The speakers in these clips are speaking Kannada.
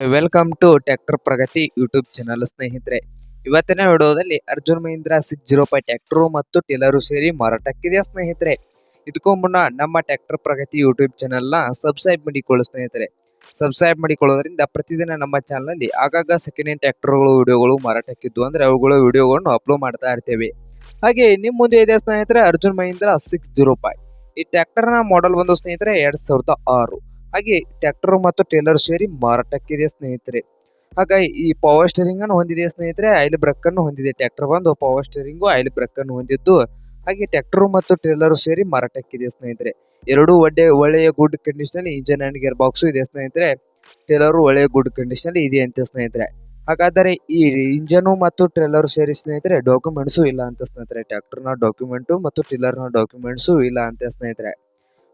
Welcome to tractor Pragati YouTube channel ಸ್ನೇಹಿತರೆ. ಇವತ್ತಿನ ವಿಡಿಯೋದಲ್ಲಿ Arjun Mahindra six zero five tractor ಮತ್ತು ಟೇಲರು ಸೇರಿ ಮಾರಾಟಕ್ಕಿದೆ ಸ್ನೇಹಿತರೆ? ಇದಕ್ಕೂ ಮುನ್ನ ನಮ್ಮ ಟ್ರ್ಯಾಕ್ಟರ್ ಪ್ರಗತಿ ಯೂಟ್ಯೂಬ್ ಚಾನಲ್ನ ಸಬ್ಸ್ಕ್ರೈಬ್ ಮಾಡಿಕೊಳ್ಳಿ ಸ್ನೇಹಿತರೆ. ಸಬ್ಸ್ಕ್ರೈಬ್ ಮಾಡಿಕೊಳ್ಳೋದ್ರಿಂದ ಪ್ರತಿದಿನ ನಮ್ಮ ಚಾನಲಲ್ಲಿ ಆಗಾಗ ಸೆಕೆಂಡ್ ಹ್ಯಾಂಡ್ ಟ್ರ್ಯಾಕ್ಟರ್ಗಳು ವಿಡಿಯೋಗಳು ಮಾರಾಟಕ್ಕಿದ್ದು ಅಂದರೆ ಅವುಗಳ ವಿಡಿಯೋಗಳನ್ನು ಅಪ್ಲೋಡ್ ಮಾಡ್ತಾ ಇರ್ತೇವೆ. ಹಾಗೆ ನಿಮ್ಮ ಮುಂದೆ ಇದೆ ಸ್ನೇಹಿತರೆ Arjun Mahindra six zero five. ಈ ಟ್ರ್ಯಾಕ್ಟರ್ನ ಮಾಡೆಲ್ ಬಂದು ಸ್ನೇಹಿತರೆ ಎರಡು ಸಾವಿರದ ಆರು. ಹಾಗೆ ಟ್ರ್ಯಾಕ್ಟರ್ ಮತ್ತು ಟೇಲರ್ ಸೇರಿ ಮಾರಾಟಕ್ಕಿದೆ ಸ್ನೇಹಿತರೆ. ಹಾಗೆ ಈ ಪವರ್ ಸ್ಟೇರಿಂಗ್ ಅನ್ನು ಹೊಂದಿದೆ ಸ್ನೇಹಿತರೆ. ಆಯಿಲ್ ಬ್ರೇಕ್ ಅನ್ನು ಹೊಂದಿದೆ. ಟ್ರ್ಯಾಕ್ಟರ್ ಬಂದು ಪವರ್ ಸ್ಟೇರಿಂಗು ಆಯಿಲ್ ಬ್ರೇಕ್ ಅನ್ನು ಹೊಂದಿದ್ದು. ಹಾಗೆ ಟ್ರ್ಯಾಕ್ಟರ್ ಮತ್ತು ಟೇಲರ್ ಸೇರಿ ಮಾರಾಟಕ್ಕಿದೆ ಸ್ನೇಹಿತರೆ. ಎರಡು ಒಳ್ಳೆ ಒಳ್ಳೆಯ good condition engine and gear box ಇದೆ ಸ್ನೇಹಿತರೆ. ಟೇಲರ್ ಒಳ್ಳೆಯ ಗುಡ್ ಕಂಡೀಷನ್ ಇದೆ ಅಂತ ಸ್ನೇಹಿತರೆ. ಹಾಗಾದರೆ ಈ ಇಂಜನು ಮತ್ತು ಟ್ರೇಲರ್ ಸೇರಿ ಸ್ನೇಹಿತರೆ ಡಾಕ್ಯುಮೆಂಟ್ಸು ಇಲ್ಲ ಅಂತ ಸ್ನೇಹಿತರೆ. ಟ್ರ್ಯಾಕ್ಟರ್ನ ಡಾಕ್ಯುಮೆಂಟು ಮತ್ತು ಟಿಲ್ಲರ್ನ ಡಾಕ್ಯುಮೆಂಟ್ಸು ಇಲ್ಲ ಅಂತ ಸ್ನೇಹಿತರೆ.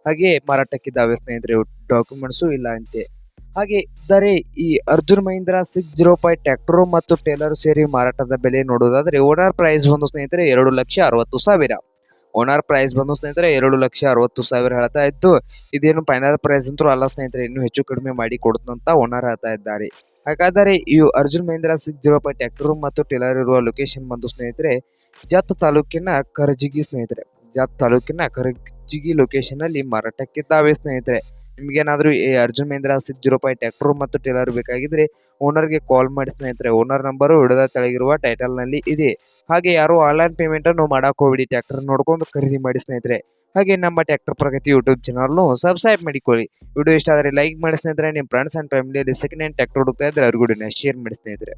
ಹಾಗೆ ಮಾರಾಟಕ್ಕಿದ್ದಾವೆ ಸ್ನೇಹಿತರೆ ಡಾಕ್ಯುಮೆಂಟ್ಸು ಇಲ್ಲ ಅಂತೆ. ಹಾಗೆ ಇದ್ದರೆ ಈ Arjun Mahindra six zero five tractor ಮತ್ತು ಟೇಲರ್ ಸೇರಿ ಮಾರಾಟದ ಬೆಲೆ ನೋಡೋದಾದ್ರೆ ಓನರ್ ಪ್ರೈಸ್ ಬಂದು ಸ್ನೇಹಿತರೆ ಎರಡು ಲಕ್ಷ ಅರವತ್ತು ಸಾವಿರ. ಓನರ್ ಪ್ರೈಸ್ ಬಂದು ಸ್ನೇಹಿತರೆ ಎರಡು ಲಕ್ಷ ಅರವತ್ತು ಸಾವಿರ ಹೇಳ್ತಾ ಇದ್ದು, ಇದೇನು ಫೈನಲ್ ಪ್ರೈಸ್ ಅಂತೂ ಅಲ್ಲ ಸ್ನೇಹಿತರೆ, ಇನ್ನೂ ಹೆಚ್ಚು ಕಡಿಮೆ ಮಾಡಿ ಕೊಡುತ್ತಂತ ಓನರ್ ಹೇಳ್ತಾ ಇದ್ದಾರೆ. ಹಾಗಾದರೆ ಈ Arjun Mahindra six zero five tractor ಮತ್ತು ಟೇಲರ್ ಇರುವ ಲೊಕೇಶನ್ ಬಂದು ಸ್ನೇಹಿತರೆ, ಜತ್ ತಾಲೂಕಿನ ಕರ್ಜಿಗಿ ಸ್ನೇಹಿತರೆ. ಜತ್ ತಾಲೂಕಿನ ಕರ್ಜಿಗಿ ಲೊಕೇಶನ್ ಅಲ್ಲಿ ಮಾರಾಟಕ್ಕಿದ್ದಾವೆ ಸ್ನೇಹಿತರೆ. ನಿಮ್ಗೇನಾದ್ರೂ ಈ Arjun Mahindra six zero five tractor ಮತ್ತು ಟೇಲರ್ ಬೇಕಾಗಿದ್ರೆ ಓನರ್ಗೆ ಕಾಲ್ ಮಾಡಿ ಸ್ನೇಹಿತರೆ. ಓನರ್ ನಂಬರು ಹಿಡಿದ ತೆಳಗಿರುವ ಟೈಟಲ್ನಲ್ಲಿ ಇದೆ. ಹಾಗೆ ಯಾರು ಆನ್ಲೈನ್ ಪೇಮೆಂಟ್ ಅನ್ನು ಮಾಡಕ್ ಹೋಗ್ಬಿಡಿ ಟ್ರ್ಯಾಕ್ಟರ್ ನೋಡ್ಕೊಂಡು ಖರೀದಿ ಮಾಡಿ ಸ್ನೇಹಿತರೆ. ಹಾಗೆ ನಮ್ಮ ಟ್ಯಾಕ್ಟರ್ ಪ್ರಗತಿ ಯೂಟ್ಯೂಬ್ ಚಾನಲ್ನು ಸಬ್ಸ್ಕ್ರೈಬ್ ಮಾಡಿಕೊಳ್ಳಿ. ವಿಡಿಯೋ ಇಷ್ಟ ಆದರೆ ಲೈಕ್ ಮಾಡಿ ಸ್ನೇಹಿತರೆ. ನಿಮ್ಮ ಫ್ರೆಂಡ್ಸ್ ಅಂಡ್ ಫ್ಯಾಮಿಲಿಯಲ್ಲಿ ಸೆಕೆಂಡ್ ಹ್ಯಾಂಡ್ ಟ್ರ್ಯಾಕ್ಟರ್ ಹುಡುಕ್ತಾ ಇದ್ದರೆ ಅವ್ರಿಗೂ ಶೇರ್ ಮಾಡಿ ಸ್ನೇಹಿತರೆ.